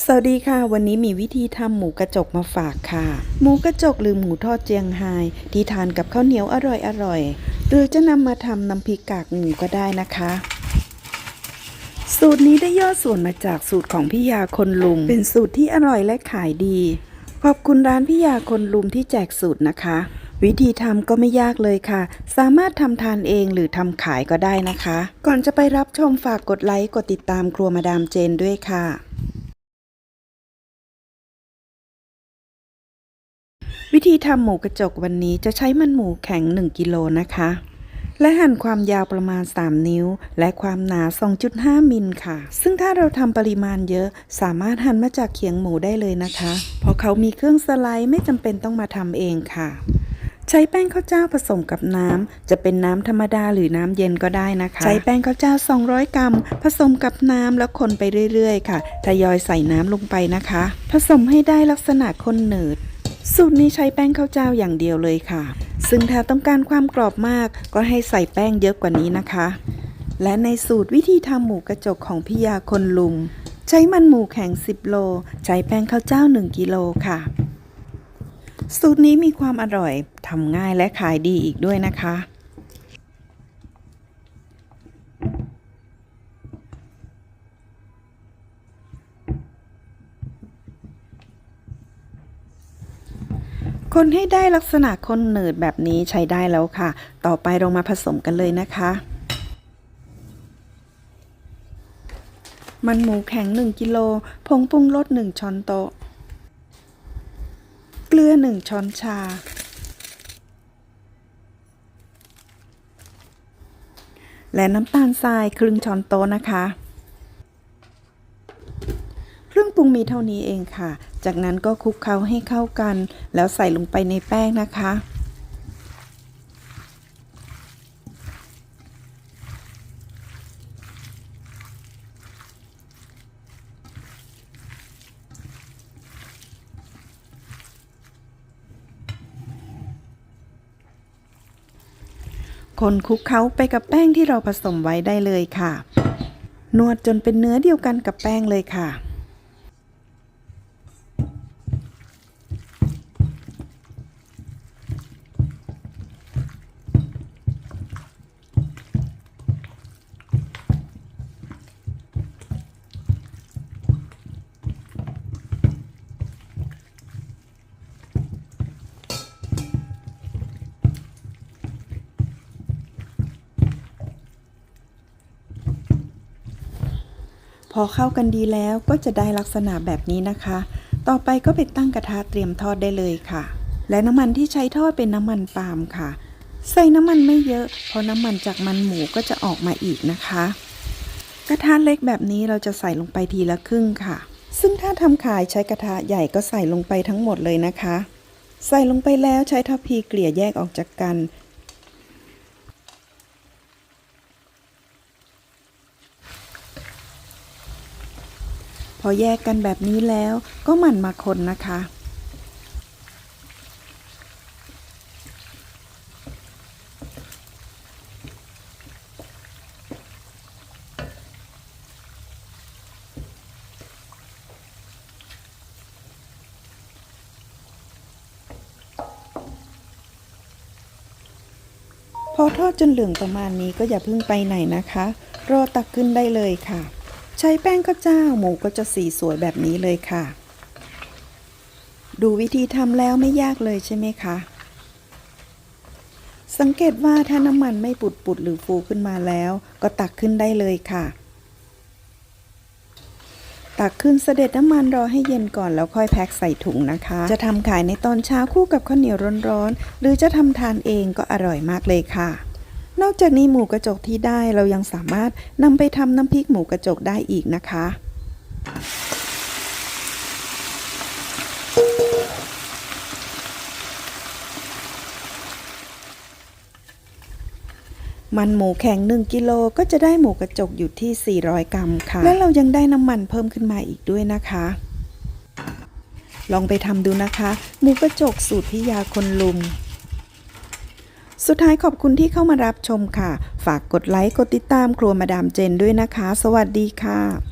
สวัสดีค่ะ วันนี้มีวิธีทำหมูกระจกมาฝากค่ะ หมูกระจกหรือหมูทอดเจียงไฮที่ทานกับข้าวเหนียวอร่อยๆหรือจะนำมาทำน้ำพริกกากหมูก็ได้นะคะ สูตรนี้ได้ย่อส่วนมาจากสูตรของพี่ยาคนลุม เป็นสูตรที่อร่อยและขายดี ขอบคุณร้านพี่ยาคนลุมที่แจกสูตรนะคะ วิธีทำก็ไม่ยากเลยค่ะ สามารถทำทานเองหรือทำขายก็ได้นะคะ ก่อนจะไปรับชมฝากกดไลค์กดติดตามครัวมาดามเจนด้วยค่ะ ธีทำหมูกระจกวันนี้จะใช้มันหมูแข็ง 1 กิโลนะคะ และหั่นความยาวประมาณ 3 นิ้ว และความหนา 2.5 มิลค่ะ ซึ่งถ้าเราทำปริมาณเยอะสามารถหั่นมาจากเขียงหมูได้เลยนะคะ เพราะเขามีเครื่องสไลด์ไม่จำเป็นต้องมาทำเองค่ะ ใช้แป้งข้าวเจ้าผสมกับน้ำจะเป็นน้ำธรรมดาหรือน้ำเย็นก็ได้นะคะ ใช้แป้งข้าวเจ้า 200 กรัม ผสมกับน้ำแล้วคนไปเรื่อยๆ ค่ะทยอยใส่น้ำลงไปนะคะ ผสมให้ได้ลักษณะข้นหนืด สูตรนี้ใช้แป้งข้าวเจ้าอย่างเดียวเลยค่ะ ซึ่งถ้าต้องการความกรอบมากก็ให้ใส่แป้งเยอะกว่านี้นะคะ และในสูตรวิธีทำหมูกระจกของพี่ยาคนลุง ใช้มันหมูแข็ง 10 โล ใช้แป้งข้าวเจ้า 1 กิโลค่ะ สูตรนี้มีความอร่อยทำง่ายและขายดีอีกด้วยนะคะ คนให้ได้ลักษณะคนหนืดแบบนี้ใช้ได้แล้วค่ะ ต่อไปเรามาผสมกันเลยนะคะ มันหมูแข็ง 1กิโล ผงปรุงรส1ช้อนโต๊ะ เกลือ 1 ช้อนชา และน้ำตาลทรายครึ่งช้อนโต๊ะนะคะ เครื่องปรุงมีเท่านี้เองค่ะ จากนั้นก็คลุกเคล้าให้เข้ากัน แล้วใส่ลงไปในแป้งนะคะ คนคลุกเคล้าไปกับแป้งที่เราผสมไว้ได้เลยค่ะ นวดจนเป็นเนื้อเดียวกันกับแป้งเลยค่ะ พอเข้ากันดีแล้วก็จะได้ลักษณะแบบนี้นะคะ ต่อไปก็ไปตั้งกระทะเตรียมทอดได้เลยค่ะ และน้ำมันที่ใช้ทอดเป็นน้ำมันปาล์มค่ะ ใส่น้ำมันไม่เยอะเพราะน้ำมันจากมันหมูก็จะออกมาอีกนะคะ กระทะเล็กแบบนี้เราจะใส่ลงไปทีละครึ่งค่ะ ซึ่งถ้าทำขายใช้กระทะใหญ่ก็ใส่ลงไปทั้งหมดเลยนะคะ ใส่ลงไปแล้วใช้ทัพพีเกลี่ยแยกออกจากกัน พอแยกกันแบบนี้แล้วก็หมั่นมาคนนะคะ พอทอดจนเหลืองประมาณนี้ก็อย่าเพิ่งไปไหนนะคะ รอตักขึ้นได้เลยค่ะ ใช้แป้งข้าวเจ้าหมูก็จะสีสวยแบบนี้เลยค่ะ ดูวิธีทำแล้วไม่ยากเลยใช่ไหมคะ สังเกตว่าถ้าน้ำมันไม่ปุดปุดๆหรือฟูขึ้นมาแล้ว ก็ตักขึ้นได้เลยค่ะ ตักขึ้นเสด็จน้ำมันรอให้เย็นก่อนแล้วค่อยแพ็คใส่ถุงนะคะ จะทำขายในตอนเช้าคู่กับข้าวเหนียวร้อนๆหรือจะทำทานเองก็อร่อยมากเลยค่ะ นอกจากนี้หมูกระจกที่ได้เรายังสามารถนำไปทำน้ำพริกหมูกระจกได้อีกนะคะมันหมูแข็ง1กิโลก็จะได้หมูกระจกอยู่ที่ 400 กรัมค่ะ และเรายังได้น้ำมันเพิ่มขึ้นมาอีกด้วยนะคะ ลองไปทำดูนะคะ หมูกระจกสูตรพิยาคนลุม สุดท้ายขอบคุณที่เข้ามารับชมค่ะ ฝากกดไลค์ กดติดตามครัวมาดามเจนด้วยนะคะ สวัสดีค่ะ